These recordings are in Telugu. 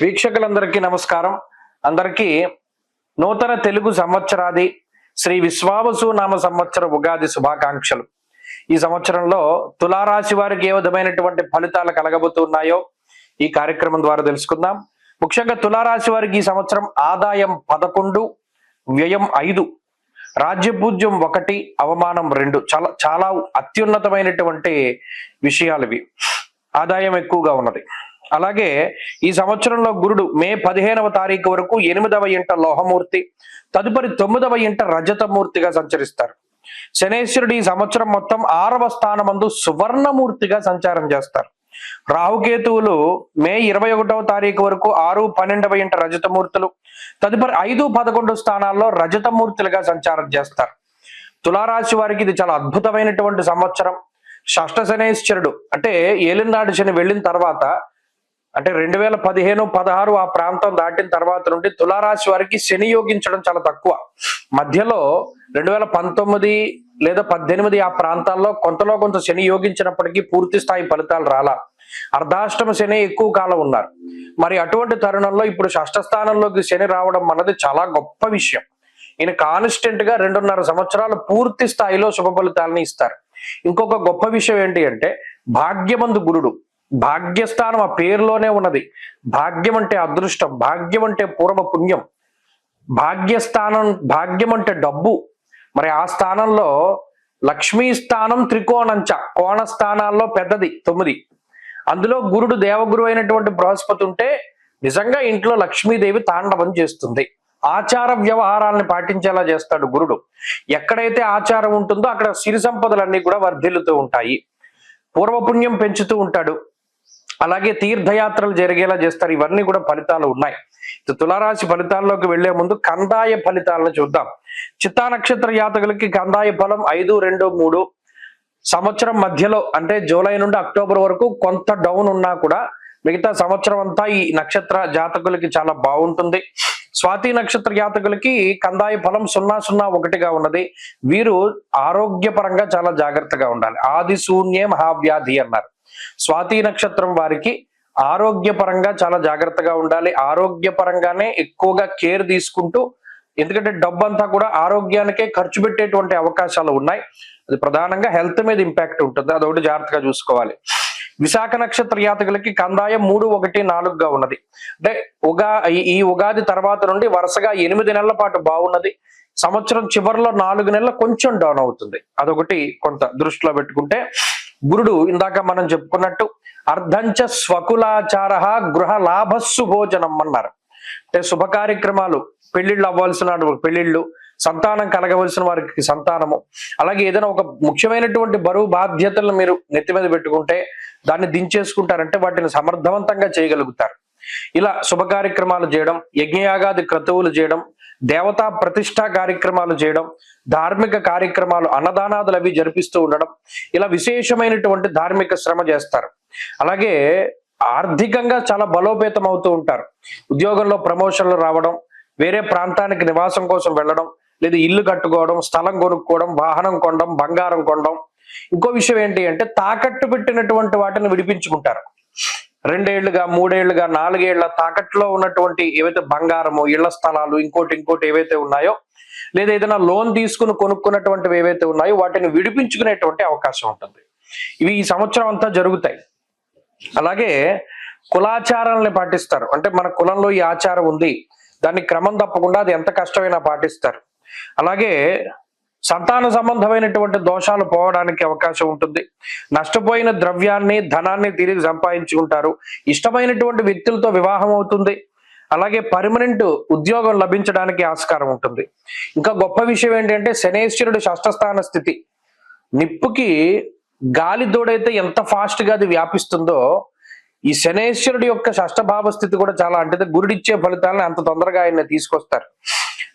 వీక్షకులందరికీ నమస్కారం. అందరికీ నూతన తెలుగు సంవత్సరాది శ్రీ విశ్వావసు నామ సంవత్సర ఉగాది శుభాకాంక్షలు. ఈ సంవత్సరంలో తులారాశి వారికి ఏ విధమైనటువంటి ఫలితాలు కలగబోతున్నాయో ఈ కార్యక్రమం ద్వారా తెలుసుకుందాం. ముఖ్యంగా తులారాశి వారికి ఈ సంవత్సరం ఆదాయం పదకొండు వ్యయం ఐదు రాజ్యపూజ్యం ఒకటి అవమానం రెండు. చాలా చాలా అత్యున్నతమైనటువంటి విషయాలు ఇవి ఆదాయం ఎక్కువగా ఉన్నది. అలాగే ఈ సంవత్సరంలో గురుడు మే పదిహేనవ తారీఖు వరకు ఎనిమిదవ ఇంట లోహమూర్తి తదుపరి తొమ్మిదవ ఇంట రజతమూర్తిగా సంచరిస్తారు. శనేశ్వరుడు ఈ సంవత్సరం మొత్తం ఆరవ స్థానమందు సువర్ణమూర్తిగా సంచారం చేస్తారు. రాహుకేతువులు మే ఇరవై ఒకటవ తారీఖు వరకు ఆరు పన్నెండవ ఇంట రజతమూర్తులు తదుపరి ఐదు పదకొండు స్థానాల్లో రజతమూర్తులుగా సంచారం చేస్తారు. తులారాశి వారికి ఇది చాలా అద్భుతమైనటువంటి సంవత్సరం. షష్ట శనేశ్వరుడు అంటే ఏలినాడు శని వెళ్ళిన తర్వాత అంటే రెండు వేల పదిహేను పదహారు ఆ ప్రాంతం దాటిన తర్వాత నుండి తులారాశి వారికి శని యోగించడం చాలా తక్కువ. మధ్యలో రెండు వేల పంతొమ్మిది లేదా పద్దెనిమిది ఆ ప్రాంతాల్లో కొంతలో కొంత శని యోగించినప్పటికీ పూర్తి స్థాయి ఫలితాలు రాలా. అర్ధాష్టమ శని ఎక్కువ కాలం ఉన్నారు. మరి అటువంటి తరుణంలో ఇప్పుడు షష్ఠ స్థానంలోకి శని రావడం అన్నది చాలా గొప్ప విషయం. ఈయన కాన్స్టెంట్గా రెండున్నర సంవత్సరాలు పూర్తి స్థాయిలో శుభ ఫలితాలని ఇస్తారు. ఇంకొక గొప్ప విషయం ఏంటి అంటే భాగ్యమందు గురుడు. భాగ్యస్థానం ఆ పేరులోనే ఉన్నది. భాగ్యం అంటే అదృష్టం భాగ్యం అంటే పూర్వ పుణ్యం. భాగ్యస్థానం భాగ్యం అంటే డబ్బు. మరి ఆ స్థానంలో లక్ష్మీ స్థానం త్రికోణంచ కోణ స్థానాల్లో పెద్దది తొమ్మిది. అందులో గురుడు దేవగురు అయినటువంటి బృహస్పతి ఉంటే నిజంగా ఇంట్లో లక్ష్మీదేవి తాండవం చేస్తుంది. ఆచార వ్యవహారాలను పాటించేలా చేస్తాడు గురుడు. ఎక్కడైతే ఆచారం ఉంటుందో అక్కడ సిరి సంపదలన్నీ కూడా వర్ధిల్లుతూ ఉంటాయి. పూర్వపుణ్యం పెంచుతూ ఉంటాడు. అలాగే తీర్థయాత్రలు జరిగేలా చేస్తారు. ఇవన్నీ కూడా ఫలితాలు ఉన్నాయి. తులారాశి ఫలితాల్లోకి వెళ్ళే ముందు కందాయ ఫలితాలను చూద్దాం. చిత్తా నక్షత్ర జాతకులకి కందాయ ఫలం ఐదు రెండు మూడు. సంవత్సరం మధ్యలో అంటే జూలై నుండి అక్టోబర్ వరకు కొంత డౌన్ ఉన్నా కూడా మిగతా సంవత్సరం అంతా ఈ నక్షత్ర జాతకులకి చాలా బాగుంటుంది. స్వాతి నక్షత్ర జాతకులకి కందాయ ఫలం సున్నా సున్నా ఒకటిగా ఉన్నది. వీరు ఆరోగ్యపరంగా చాలా జాగ్రత్తగా ఉండాలి. ఆది శూన్యే మహావ్యాధి అన్నారు. స్వాతి నక్షత్రం వారికి ఆరోగ్యపరంగా చాలా జాగ్రత్తగా ఉండాలి. ఆరోగ్యపరంగానే ఎక్కువగా కేర్ తీసుకుంటూ ఎందుకంటే డబ్బు అంతా కూడా ఆరోగ్యానికే ఖర్చు పెట్టేటువంటి అవకాశాలు ఉన్నాయి. అది ప్రధానంగా హెల్త్ మీద ఇంపాక్ట్ ఉంటుంది. అదొకటి జాగ్రత్తగా చూసుకోవాలి. విశాఖ నక్షత్ర యాతకులకి కందాయం మూడు ఒకటి నాలుగుగా ఉన్నది. అంటే ఉగా ఈ- ఉగాది తర్వాత నుండి వరుసగా ఎనిమిది నెలల పాటు బాగున్నది. సంవత్సరం చివరిలో నాలుగు నెలల కొంచెం డౌన్ అవుతుంది. అదొకటి కొంత దృష్టిలో పెట్టుకుంటే గురుడు ఇందాక మనం చెప్పుకున్నట్టు అర్ధంచ స్వకులాచార గృహ లాభస్సు భోజనం అన్నారు. అంటే శుభ కార్యక్రమాలు పెళ్ళిళ్ళు అవ్వాల్సిన పెళ్ళిళ్ళు సంతానం కలగవలసిన వారికి సంతానము. అలాగే ఏదైనా ఒక ముఖ్యమైనటువంటి బరువు బాధ్యతలను మీరు నెత్తి మీద పెట్టుకుంటే దాన్ని దించేసుకుంటారంటే వాటిని సమర్థవంతంగా చేయగలుగుతారు. ఇలా శుభ కార్యక్రమాలు చేయడం యజ్ఞయాగాది క్రతువులు చేయడం దేవతా ప్రతిష్టా కార్యక్రమాలు చేయడం ధార్మిక కార్యక్రమాలు అన్నదానాదులు అవి జరిపిస్తూ ఉండడం ఇలా విశేషమైనటువంటి ధార్మిక శ్రమ చేస్తారు. అలాగే ఆర్థికంగా చాలా బలోపేతం అవుతూ ఉంటారు. ఉద్యోగంలో ప్రమోషన్లు రావడం వేరే ప్రాంతానికి నివాసం కోసం వెళ్ళడం లేదా ఇల్లు కట్టుకోవడం స్థలం కొనుక్కోవడం వాహనం కొనడం బంగారం కొనడం. ఇంకో విషయం ఏంటి అంటే తాకట్టు పెట్టినటువంటి వాటిని విడిపించుకుంటారు. రెండేళ్ళుగా మూడేళ్ళుగా నాలుగేళ్ళ తాకట్టులో ఉన్నటువంటి ఏవైతే బంగారము ఇళ్ళ స్థలాలు ఇంకోటి ఇంకోటి ఏవైతే ఉన్నాయో లేదా ఏదైనా లోన్ తీసుకుని కొనుక్కున్నటువంటివి ఏవైతే ఉన్నాయో వాటిని విడిపించుకునేటువంటి అవకాశం ఉంటుంది. ఇవి ఈ సంవత్సరం అంతా జరుగుతాయి. అలాగే కులాచారాలని పాటిస్తారు. అంటే మన కులంలో ఈ ఆచారం ఉంది. దాన్ని క్రమం తప్పకుండా అది ఎంత కష్టమైనా పాటిస్తారు. అలాగే సంతాన సంబంధమైనటువంటి దోషాలు పోవడానికి అవకాశం ఉంటుంది. నష్టపోయిన ద్రవ్యాన్ని ధనాన్ని తిరిగి సంపాదించుకుంటారు. ఇష్టమైనటువంటి వ్యక్తులతో వివాహం అవుతుంది. అలాగే పర్మనెంట్ ఉద్యోగం లభించడానికి ఆస్కారం ఉంటుంది. ఇంకా గొప్ప విషయం ఏంటంటే శనేశ్వరుడు షష్టస్థాన స్థితి. నిప్పుకి గాలి దూడైతే ఎంత ఫాస్ట్గా అది వ్యాపిస్తుందో ఈ శనేశ్వరుడు యొక్క షష్టభావ స్థితి కూడా చాలా అంటే గురుడిచ్చే ఫలితాలను అంత తొందరగా ఆయన తీసుకొస్తారు.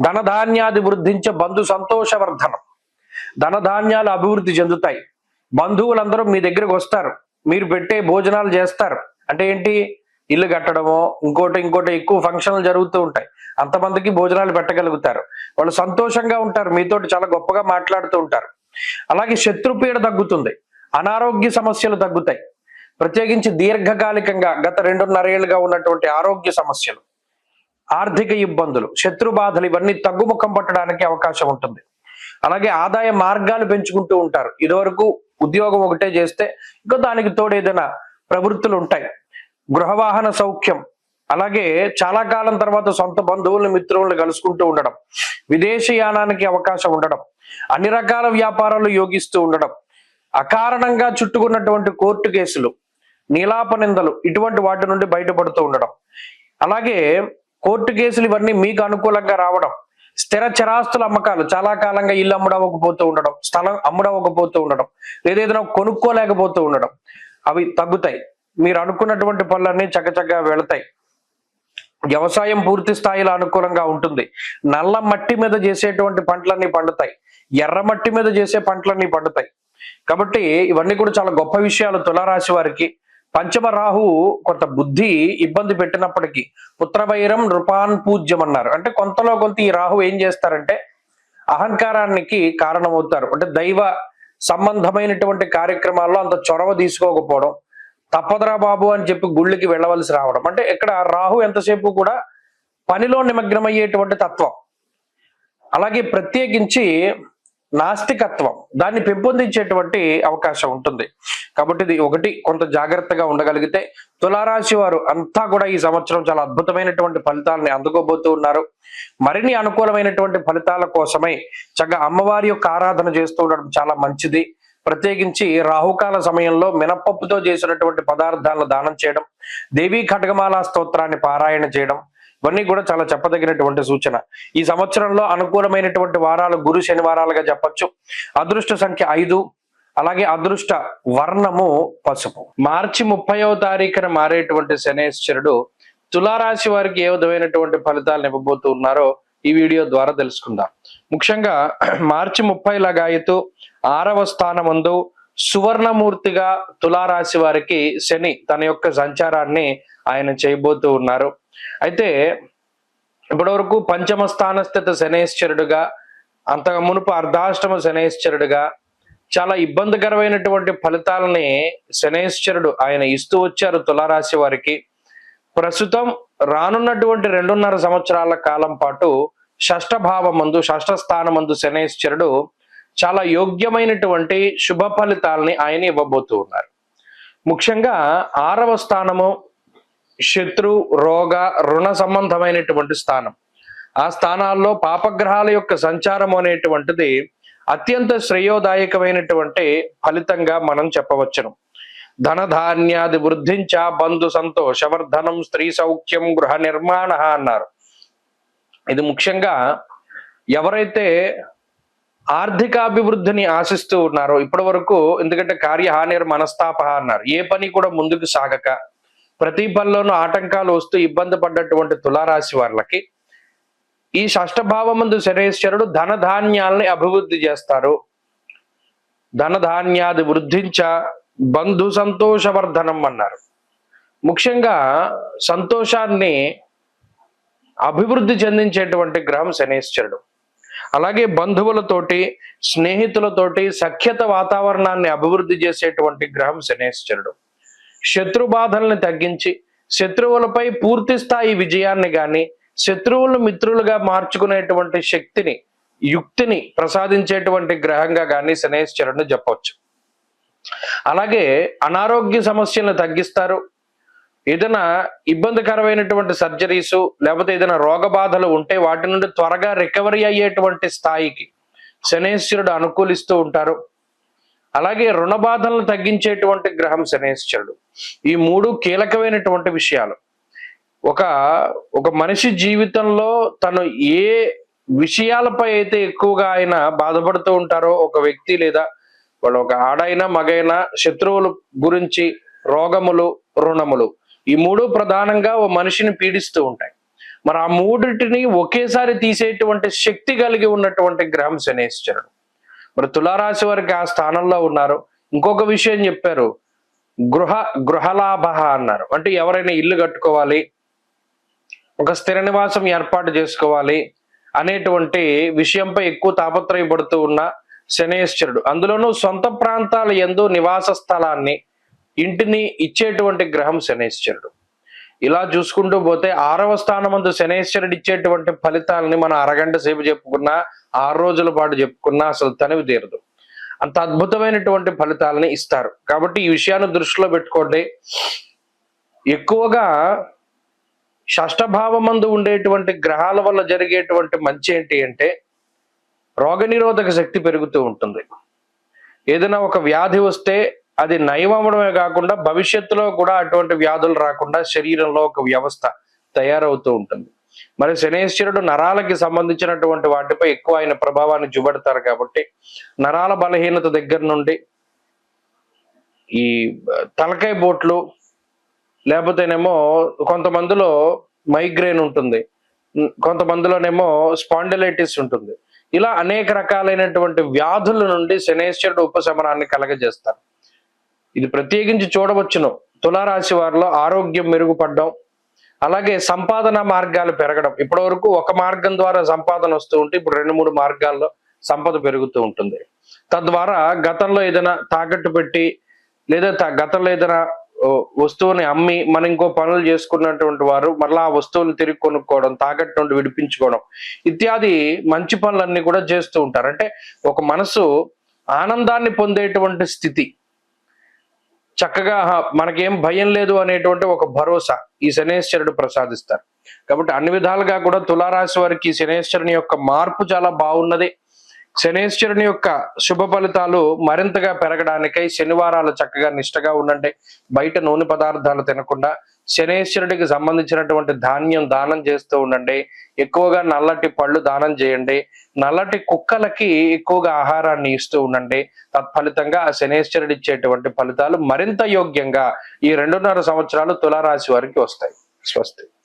ధనధాన్యాది వృద్ధించే బంధు సంతోషవర్ధనం. ధనధాన్యాలు అభివృద్ధి చెందుతాయి. బంధువులందరూ మీ దగ్గరకు వస్తారు. మీరు పెట్టే భోజనాలు చేస్తారు. అంటే ఏంటి? ఇల్లు కట్టడమో ఇంకోటి ఇంకోటి ఎక్కువ ఫంక్షన్లు జరుగుతూ ఉంటాయి. అంతమందికి భోజనాలు పెట్టగలుగుతారు. వాళ్ళు సంతోషంగా ఉంటారు. మీతోటి చాలా గొప్పగా మాట్లాడుతూ ఉంటారు. అలాగే శత్రుపీడ తగ్గుతుంది. అనారోగ్య సమస్యలు తగ్గుతాయి. ప్రత్యేకించి దీర్ఘకాలికంగా గత రెండున్నరేళ్ళుగా ఉన్నటువంటి ఆరోగ్య సమస్యలు. ఆర్థిక ఇబ్బందులు శత్రు బాధలు ఇవన్నీ తగ్గుముఖం పట్టడానికి అవకాశం ఉంటుంది. అలాగే ఆదాయ మార్గాలు పెంచుకుంటూ ఉంటారు. ఇదివరకు ఉద్యోగం ఒకటే చేస్తే ఇంకా దానికి తోడు ఏదైనా ప్రవృత్తులు ఉంటాయి. గృహవాహన సౌఖ్యం అలాగే చాలా కాలం తర్వాత సొంత బంధువులను మిత్రులను కలుసుకుంటూ ఉండడం విదేశీయానానికి అవకాశం ఉండడం అన్ని రకాల వ్యాపారాలు యోగిస్తూ ఉండడం అకారణంగా చుట్టుకున్నటువంటి కోర్టు కేసులు నీలాప నిందలు ఇటువంటి వాటి నుండి బయటపడుతూ ఉండడం. అలాగే కోర్టు కేసులు ఇవన్నీ మీకు అనుకూలంగా రావడం స్థిర చరాస్తుల అమ్మకాలు చాలా కాలంగా ఇల్లు అమ్ముడవ్వకపోతూ ఉండడం స్థలం అమ్ముడవ్వకపోతూ ఉండడం ఏదైనా కొనుక్కోలేకపోతూ ఉండడం అవి తగ్గుతాయి. మీరు అనుకున్నటువంటి పనులన్నీ చక్కచక్కగా వెళతాయి. వ్యవసాయం పూర్తి స్థాయిలో అనుకూలంగా ఉంటుంది. నల్ల మట్టి మీద చేసేటువంటి పంటలన్నీ పండుతాయి. ఎర్ర మట్టి మీద చేసే పంటలన్నీ పండుతాయి. కాబట్టి ఇవన్నీ కూడా చాలా గొప్ప విషయాలు తులారాశి వారికి. పంచమరాహు కొంత బుద్ధి ఇబ్బంది పెట్టినప్పటికీ పుత్రవైరం నృపాన్ పూజ్యం అన్నారు అంటే కొంతలో కొంత ఈ రాహు ఏం చేస్తారంటే అహంకారానికి కారణమవుతారు. అంటే దైవ సంబంధమైనటువంటి కార్యక్రమాల్లో అంత చొరవ తీసుకోకపోవడం తప్పదరా బాబు అని చెప్పి గుళ్ళకి వెళ్ళవలసి రావడం. అంటే ఇక్కడ రాహు ఎంతసేపు కూడా పనిలో నిమగ్నమయ్యేటువంటి తత్వం. అలాగే ప్రత్యేకించి నాస్తికత్వం దాన్ని పెంపొందించేటువంటి అవకాశం ఉంటుంది. కాబట్టి ఇది ఒకటి కొంత జాగ్రత్తగా ఉండగలిగితే తులారాశి వారు అంతా కూడా ఈ సంవత్సరం చాలా అద్భుతమైనటువంటి ఫలితాలని అందుకోబోతూ ఉన్నారు. మరిన్ని అనుకూలమైనటువంటి ఫలితాల కోసమై చక్కగా అమ్మవారి యొక్క ఆరాధన చేస్తూ ఉండడం చాలా మంచిది. ప్రత్యేకించి రాహుకాల సమయంలో మినపప్పుతో చేసినటువంటి పదార్థాలను దానం చేయడం దేవీ ఖడ్గమాల స్తోత్రాన్ని పారాయణ చేయడం ఇవన్నీ కూడా చాలా చెప్పదగినటువంటి సూచన. ఈ సంవత్సరంలో అనుకూలమైనటువంటి వారాలు గురు శనివారాలుగా చెప్పొచ్చు. అదృష్ట సంఖ్య ఐదు. అలాగే అదృష్ట వర్ణము పసుపు. మార్చి ముప్పైవ తారీఖున మారేటువంటి శనేశ్వరుడు తులారాశి వారికి ఏ విధమైనటువంటి ఫలితాలను ఇవ్వబోతూ ఉన్నారో ఈ వీడియో ద్వారా తెలుసుకుందాం. ముఖ్యంగా మార్చి ముప్పై లగాయతు ఆరవ స్థానమందు సువర్ణమూర్తిగా తులారాశి వారికి శని తన యొక్క సంచారాన్ని ఆయన చేయబోతూ ఉన్నారు. అయితే ఇప్పటివరకు పంచమ స్థానస్థిత శనేశ్వరుడుగా మునుపు అర్ధాష్టమ శనేశ్వరుడుగా చాలా ఇబ్బందికరమైనటువంటి ఫలితాలని శనేశ్వరుడు ఆయన ఇస్తూ వచ్చారు తులారాశి వారికి. ప్రస్తుతం రానున్నటువంటి రెండున్నర సంవత్సరాల కాలం పాటు షష్ఠ మందు షష్ఠ స్థానమందు శనేశ్వరుడు చాలా యోగ్యమైనటువంటి శుభ ఫలితాలని ఆయన ఇవ్వబోతూ ఉన్నారు. ముఖ్యంగా ఆరవ స్థానము శత్రు రోగ రుణ సంబంధమైనటువంటి స్థానం. ఆ స్థానాల్లో పాపగ్రహాల యొక్క సంచారం అనేటువంటిది అత్యంత శ్రేయోదాయకమైనటువంటి ఫలితంగా మనం చెప్పవచ్చును. ధనధాన్యాది వృద్ధించ బంధు సంతోషవర్ధనం స్త్రీ సౌఖ్యం గృహ నిర్మాణ అన్నారు. ఇది ముఖ్యంగా ఎవరైతే ఆర్థికాభివృద్ధిని ఆశిస్తూ ఉన్నారో ఇప్పటి వరకు ఎందుకంటే కార్యహానిర్ మనస్తాప అన్నారు. ఏ పని కూడా ముందుకు సాగక ప్రతి పనిలోనూ ఆటంకాలు వస్తూ ఇబ్బంది పడ్డటువంటి తులారాశి వాళ్ళకి ఈ షష్టభావమందు శనేశ్వరుడు ధనధాన్యాల్ని అభివృద్ధి చేస్తారు. ధనధాన్యాది వృద్ధించ బంధు సంతోషవర్ధనం అన్నారు. ముఖ్యంగా సంతోషాన్ని అభివృద్ధి చెందించేటువంటి గ్రహం శనేశ్వరుడు. అలాగే బంధువులతోటి స్నేహితులతోటి సఖ్యత వాతావరణాన్ని అభివృద్ధి చేసేటువంటి గ్రహం శనేశ్వరుడు. శత్రుబాధల్ని తగ్గించి శత్రువులపై పూర్తి స్థాయి విజయాన్ని గాని శత్రువులను మిత్రులుగా మార్చుకునేటువంటి శక్తిని యుక్తిని ప్రసాదించేటువంటి గ్రహంగా గాని శనేశ్వరుడిని చెప్పవచ్చు అలాగే అనారోగ్య సమస్యలను తగ్గిస్తారు. ఏదైనా ఇబ్బందికరమైనటువంటి సర్జరీస్ లేకపోతే ఏదైనా రోగ బాధలు ఉంటే వాటి నుండి త్వరగా రికవరీ అయ్యేటువంటి స్థాయికి శనేశ్వరుడు అనుకూలిస్తూ ఉంటారు. అలాగే రుణ బాధలను తగ్గించేటువంటి గ్రహం శనేశ్వరుడు. ఈ మూడు కీలకమైనటువంటి విషయాలు. ఒక ఒక మనిషి జీవితంలో తను ఏ విషయాలపై అయితే ఎక్కువగా ఆయన బాధపడుతూ ఉంటారో ఒక వ్యక్తి లేదా వాళ్ళు ఒక ఆడైనా మగైనా శత్రువుల గురించి రోగములు రుణములు ఈ మూడు ప్రధానంగా ఓ మనిషిని పీడిస్తూ ఉంటాయి. మరి ఆ మూడిటిని ఒకేసారి తీసేటువంటి శక్తి కలిగి ఉన్నటువంటి గ్రహం శనేశ్వరుడు. మరి తులారాశి వారికి ఆ స్థానంలో ఉన్నారు. ఇంకొక విషయం చెప్పారు. గృహ గృహలాభ అన్నారు. అంటే ఎవరైనా ఇల్లు కట్టుకోవాలి ఒక స్థిర నివాసం ఏర్పాటు చేసుకోవాలి అనేటువంటి విషయంపై ఎక్కువ తాపత్రయపడుతూ ఉన్న శనేశ్వరుడు. అందులోనూ సొంత ప్రాంతాల ఎందు నివాస స్థలాన్ని ఇంటిని ఇచ్చేటువంటి గ్రహం శనేశ్వరుడు. ఇలా చూసుకుంటూ పోతే ఆరవ స్థానం మందు శనేశ్వరుడు ఇచ్చేటువంటి ఫలితాలని మనం అరగంట సేపు చెప్పుకున్నా ఆరు రోజుల పాటు చెప్పుకున్నా అసలు తనివి తీరదు. అంత అద్భుతమైనటువంటి ఫలితాలని ఇస్తారు. కాబట్టి ఈ విషయాన్ని దృష్టిలో పెట్టుకోండి. ఎక్కువగా షష్టభావమందు ఉండేటువంటి గ్రహాల వల్ల జరిగేటువంటి మంచి ఏంటి అంటే రోగనిరోధక శక్తి పెరుగుతూ ఉంటుంది. ఏదైనా ఒక వ్యాధి వస్తే అది నయమవడమే కాకుండా భవిష్యత్తులో కూడా అటువంటి వ్యాధులు రాకుండా శరీరంలో ఒక వ్యవస్థ తయారవుతూ ఉంటుంది. మరి శనేశ్వరుడు నరాలకి సంబంధించినటువంటి వాటిపై ఎక్కువ ఆయన ప్రభావాన్ని చూపెడతారు కాబట్టి నరాల బలహీనత దగ్గర నుండి ఈ తలకాయ బోట్లు లేకపోతేనేమో కొంతమందిలో మైగ్రేన్ ఉంటుంది. కొంతమందిలోనేమో స్పాండిలైటిస్ ఉంటుంది. ఇలా అనేక రకాలైనటువంటి వ్యాధుల నుండి శనేశ్వరుడు ఉపశమనాన్ని కలగజేస్తారు. ఇది ప్రత్యేకించి చూడవచ్చును. తులారాశి వారిలో ఆరోగ్యం మెరుగుపడడం అలాగే సంపాదన మార్గాలు పెరగడం. ఇప్పటి వరకు ఒక మార్గం ద్వారా సంపాదన వస్తూ ఉంటే ఇప్పుడు రెండు మూడు మార్గాల్లో సంపద పెరుగుతూ ఉంటుంది. తద్వారా గతంలో ఏదైనా తాకట్టు పెట్టి లేదా గతంలో ఏదైనా వస్తువుని అమ్మి మనం ఇంకో పనులు చేసుకున్నటువంటి వారు మరలా ఆ వస్తువులు తిరిగి కొనుక్కోవడం తాకట్టు నుండి విడిపించుకోవడం ఇత్యాది మంచి పనులన్నీ కూడా చేస్తూ ఉంటారు. అంటే ఒక మనసు ఆనందాన్ని పొందేటువంటి స్థితి. చక్కగా మనకేం భయం లేదు అనేటువంటి ఒక భరోసా ఈ శనేశ్వరుడు ప్రసాదిస్తారు. కాబట్టి అన్ని విధాలుగా కూడా తులారాశి వారికి శనేశ్వరుని యొక్క మార్పు చాలా బాగున్నది. శనేశ్వరుని యొక్క శుభ ఫలితాలు మరింతగా పెరగడానికై శనివారాలు చక్కగా నిష్టగా ఉండండి. బయట నూనె పదార్థాలు తినకుండా శనేశ్వరుడికి సంబంధించినటువంటి ధాన్యం దానం చేస్తూ ఉండండి. ఎక్కువగా నల్లటి పళ్ళు దానం చేయండి. నల్లటి కుక్కలకి ఎక్కువగా ఆహారాన్ని ఇస్తూ ఉండండి. తత్ఫలితంగా ఆ శనేశ్వరుడు ఇచ్చేటువంటి ఫలితాలు మరింత యోగ్యంగా ఈ రెండున్నర సంవత్సరాలు తులారాశి వారికి వస్తాయి. స్వస్తి.